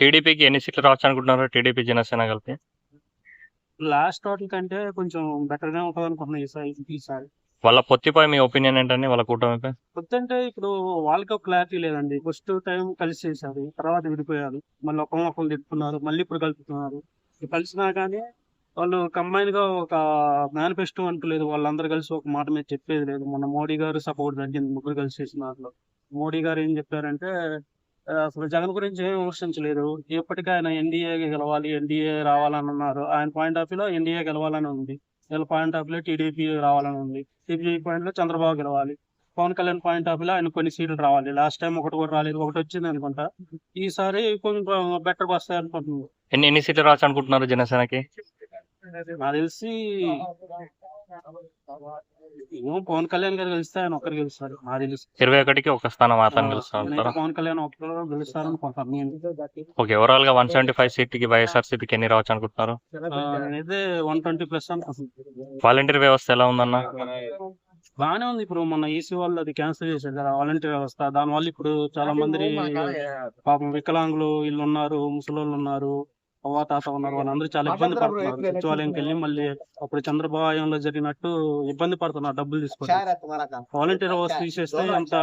టీడీపీకి ఎన్ని సీట్లు రావచ్చు అనుకుంటున్నారు టీడీపీ జనసేన కలిపి? లాస్ట్ టోటల్ కంటే కొంచెం బెటర్గా ఉంటుంది అనుకుంటున్నాను ఈసారి. ఈసారి వాళ్ళ పొత్తిపై మీ ఒపీనియన్ ఏంటండి? వాళ్ళ కూటమిపై? వద్దంటే ఇప్పుడు వాళ్ళకి ఒక క్లారిటీ లేదండి. ఫస్ట్ టైం కలిసి చేశారు. తర్వాత విడిపోయారు. మళ్ళీ ఒకరిని ఒకరు తిట్టుకున్నారు. మళ్ళీ ఇప్పుడు కలుపుతున్నారు. కలిసినా కానీ వాళ్ళు కంబైన్గా ఒక మేనిఫెస్టో అంటూ లేదు వాళ్ళందరూ కలిసి ఒక మాట మీద చెప్పేది లేదు. మొన్న మోడీ గారు సపోర్ట్ తగ్గింది ముగ్గురు కలిసి చేసిన దాంట్లో. మోడీ గారు ఏం చెప్పారంటే అసలు జగన్ గురించి ఏం విమర్శించలేదు. ఎప్పటికీ ఆయన ఎన్డీఏ గెలవాలి ఎన్డీఏ రావాలని అన్నారు ఆయన పాయింట్ ఆఫ్ వ్యూలో ఎన్డీఏ గెలవాలని ఉంది. వీళ్ళ పాయింట్ ఆఫ్ వ్యూలో టీడీపీ రావాలని ఉంది. టీడీపీ పాయింట్లో చంద్రబాబు గెలవాలి. పవన్ కళ్యాణ్ పాయింట్ ఆఫ్ వ్యూలో ఆయన కొన్ని సీట్లు రావాలి. లాస్ట్ టైం ఒకటి కూడా రాలేదు. ఒకటి వచ్చింది అనుకుంటా. ఈసారి కొంచెం బెటర్ వస్తాయి అనుకుంటున్నాను. ఎన్ని ఎన్ని సీట్లు రావచ్చు అనుకుంటున్నారు జనసేనకి? నాకు తెలిసి ఏమో పవన్ కళ్యాణ్ గారు గెలిస్తే ఆయన ఒక్కరు గెలుస్తారు. నాకు తెలిసి. ఇరవై ఒకటికి ఒక స్థానం మాత్రం నేనైతే గెలుస్తారంటారా పవన్ కళ్యాణ్ ఒక్కరు గెలుస్తారు అనుకుంటాను నేను ఓకే ఓవరాల్గా వన్ సెవెంటీ ఫైవ్ సీట్కి వైఎస్ఆర్సీపీకి ఎన్ని రావచ్చు అనుకుంటున్నారు? నేనైతే వన్ ట్వంటీ ప్లస్ అనుకుంటున్నాను వాలంటీర్ వ్యవస్థ ఎలా ఉందన్న? బాగానే ఉంది ఇప్పుడు మన ఈసీ వాళ్ళు అది క్యాన్సిల్ చేశారు కదా వాలంటీర్ వ్యవస్థ. దాని వల్ల ఇప్పుడు చాలా మంది పాపం వికలాంగులు వీళ్ళు ఉన్నారు ముసలోళ్ళు ఉన్నారు. అవ్వ తాత ఉన్నారు. వాళ్ళందరూ చాలా ఇబ్బంది పడుతున్నారు. సచివాలయంకి వెళ్ళి మళ్ళీ అప్పుడు చంద్రబాబు జరిగినట్టు ఇబ్బంది పడుతున్నారు డబ్బులు తీసుకొని. వాలంటీర్ వ్యవస్థ తీసేస్తే ఎంత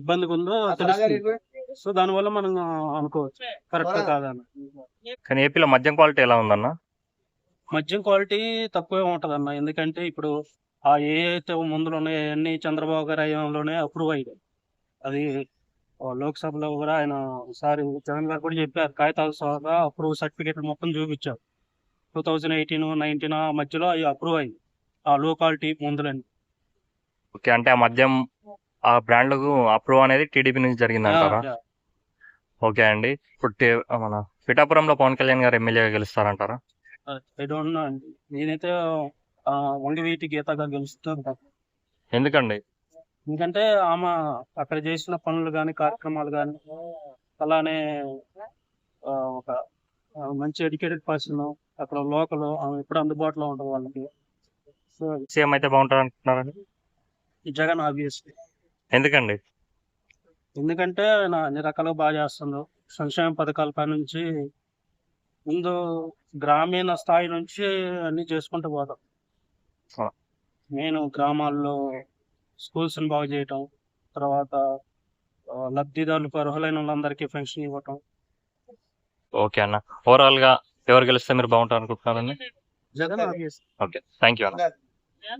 ఇబ్బందిగా ఉందో తెలుస్తుంది. సో దాని వల్ల మనం అనుకోవచ్చు. కరెక్ట్ కాదని కానీ ఏపీలో మద్యం క్వాలిటీ ఎలా ఉందన్న? మద్యం క్వాలిటీ తక్కువే ఉంటది అన్న ఎందుకంటే ఇప్పుడు ఆ ఏ అయితే మందులు ఉన్నాయో అన్ని చంద్రబాబు గారి హయాంలోనే అప్రూవ్ అయ్యాయి. అది లోక్సభలో కూడా ఆయన ఒకసారి జగన్ గారు కూడా చెప్పారు కాగితాల సహా అప్రూవ్ సర్టిఫికేట్ మొత్తం చూపించారు. టూ థౌజండ్ ఎయిటీన్ నైన్టీన్ మధ్యలో అవి అప్రూవ్ అయ్యి ఆ లో క్వాలిటీ మందులని. ఓకే అంటే ఆ మద్యం ఆ బ్రాండ్లకు అప్రూవ్ అనేది టీడీపీ నుంచి జరిగింది అంటారా ఓకే అండి. ఇప్పుడు మన పిఠాపురంలో పవన్ కళ్యాణ్ గారు ఎమ్మెల్యేగా గెలుస్తారంటారా? ఐ డోంట్ నో అండి. నేనైతే ఆ, వంగవీటి గీత గారు గెలుస్తాను ఎందుకండి? ఎందుకంటే ఆమె అక్కడ చేసిన పనులు కానీ కార్యక్రమాలు కానీ అలానే ఒక మంచి ఎడ్యుకేటెడ్ పర్సన్ అక్కడ లోకల్ ఆమె ఎప్పుడు అందుబాటులో ఉంటుంది వాళ్ళకి. సో సీఎం అయితే బాగుంటారు అనుకుంటున్నారండి? జగన్ ఆబ్వియస్లీ ఎందుకండి? ఎందుకంటే ఆయన అన్ని రకాలుగా బాగా చేస్తుండ్రు సంక్షేమ పథకాల పై నుంచి ముందు గ్రామీణ స్థాయి నుంచి అన్ని చేసుకుంటూ పోతాం. నేను గ్రామాల్లో స్కూల్స్ బాగు చేయటం తర్వాత లబ్ధిదారులకు అర్హులైన వాళ్ళందరికీ పెన్షన్ ఇవ్వటం. ఓకే అన్న. ఓవరాల్గా ఎవరు గెలిస్తే మీరు బాగుంటారు అనుకుంటున్నారండి ఓకే. థ్యాంక్ యూ అన్న.